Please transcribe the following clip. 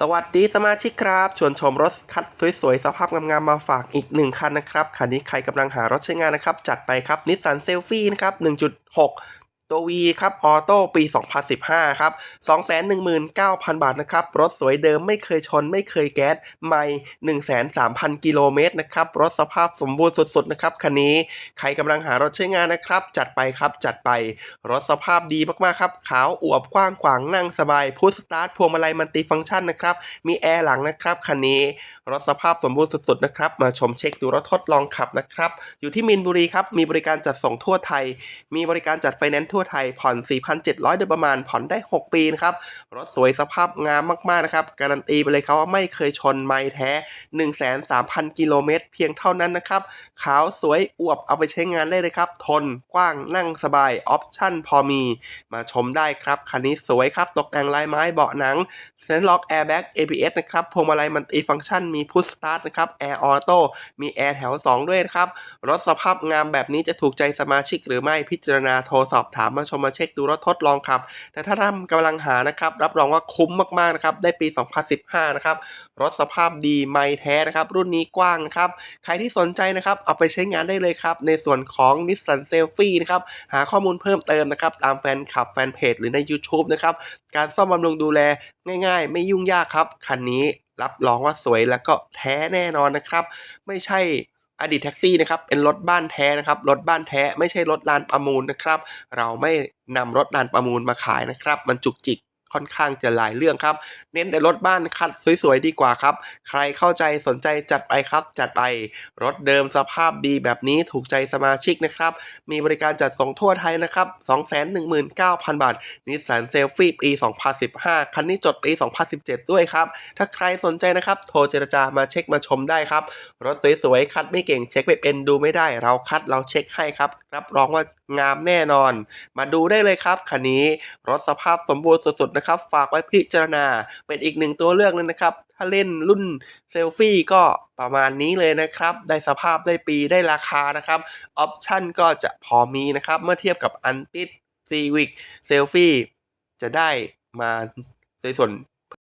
สวัสดีสมาชิกครับ ชวนชมรถคัดสวยๆ สภาพงามๆ มาฝากอีกหนึ่งคันนะครับ คันนี้ใครกำลังหารถใช้งานนะครับ จัดไปครับนิสสันเซลฟี่นะครับ 1.6 ตัว V ครับออโต้ปี 2015 ครับ 219,000 บาทนะครับ รถสวยเดิมไม่เคยชนไม่เคยแก๊สไม่ 13,000 กิโลเมตรนะครับ รถสภาพสมบูรณ์สุดๆ นะครับ คันนี้ ใครกำลังหารถใช้งานนะครับ จัดไปครับ จัดไป รถสภาพดีมากๆ ครับ ขาวอวบกว้างขวางนั่งสบายพุทสตาร์ทพวงมาลัยมันติฟังก์ชันนะครับ มีแอร์หลังนะครับ คันนี้ รถสภาพสมบูรณ์สุดๆ นะครับ มาชมเช็คดูรถทดลองขับนะครับ อยู่ที่มินบุรีครับ มีบริการจัดส่งทั่วไทย มีบริการจัดไฟแนนซ์ทั่วไทยผ่อน 4,700 โดยประมาณผ่อนได้ 6 ปีนะครับรถสวยสภาพงามมากๆนะครับการันตีไปเลยครับว่าไม่เคยชนไม่แท้ 13,000 กิโลเมตรเพียงเท่านั้นนะครับขาวสวยอวบเอาไปใช้งานได้เลยครับ ทนกว้างนั่งสบายออปชั่นพอมี มาชมได้ครับคันนี้สวยครับตกแต่งลายไม้เบาะหนังเซนล็อกแอร์แบ็ก ABS นะครับพวงมาลัยมันตีฟังก์ชันมีพุชสตาร์ทนะครับแอร์ออโต้มีแอร์แถว 2 ด้วยนะครับ รถสภาพงามแบบนี้จะถูกใจสมาชิกหรือไม่พิจารณาโทรสอบถามมาชมมาเช็คดูรถทดลองขับ แต่ถ้าท่านกำลังหานะครับ รับรองว่าคุ้มมากๆนะครับ ได้ปี 2015 นะครับ รถสภาพดีไม่แท้นะครับ รุ่นนี้กว้างนะครับ ใครที่สนใจนะครับ เอาไปใช้งานได้เลยครับ ในส่วนของ Nissan Selfie นะครับ หาข้อมูลเพิ่มเติมนะครับ ตามแฟนคลับแฟนเพจหรือใน YouTube นะครับ การซ่อมบำรุงดูแลง่าย ๆ ไม่ยุ่งยากครับ คันนี้รับรองว่าสวยแล้วก็แท้แน่นอนนะครับ ไม่ใช่ อดีตแท็กซี่นะครับเป็นรถบ้านแท้นะครับรถบ้านแท้ไม่ใช่รถลานประมูลนะครับ เราไม่นำรถลานประมูลมาขายนะครับ มันจุกจิก ค่อนข้างจะหลายเรื่องครับ เน้นแต่รถบ้านคัดสวยๆดีกว่าครับ ใครเข้าใจสนใจจัดไปครับ จัดไปรถเดิมสภาพดีแบบนี้ถูกใจสมาชิกนะครับ มีบริการจัดส่งทั่วไทยนะครับ 219,000 บาทนิสสันเซลฟี่ปี 2015 คันนี้จดปี 2017 ด้วยครับ ถ้าใครสนใจนะครับ โทรเจรจามาเช็คมาชมได้ครับ รถสวยๆคัดไม่เก่งเช็คไม่เป็นดูไม่ได้ เราคัดเราเช็คให้ครับ รับรองว่างามแน่นอน มาดูได้เลยครับคันนี้รถสภาพสมบูรณ์สุดๆนะครับครับ ฝากไว้พิจารณาเป็นอีกหนึ่งตัวเลือกเลยนะครับ ถ้าเล่นรุ่นเซลฟี่ก็ประมาณนี้เลยนะครับ ได้สภาพได้ปีได้ราคานะครับ ออปชั่นก็จะพอมีนะครับ เมื่อเทียบกับอันติดซีวิกเซลฟี่จะได้มาในส่วน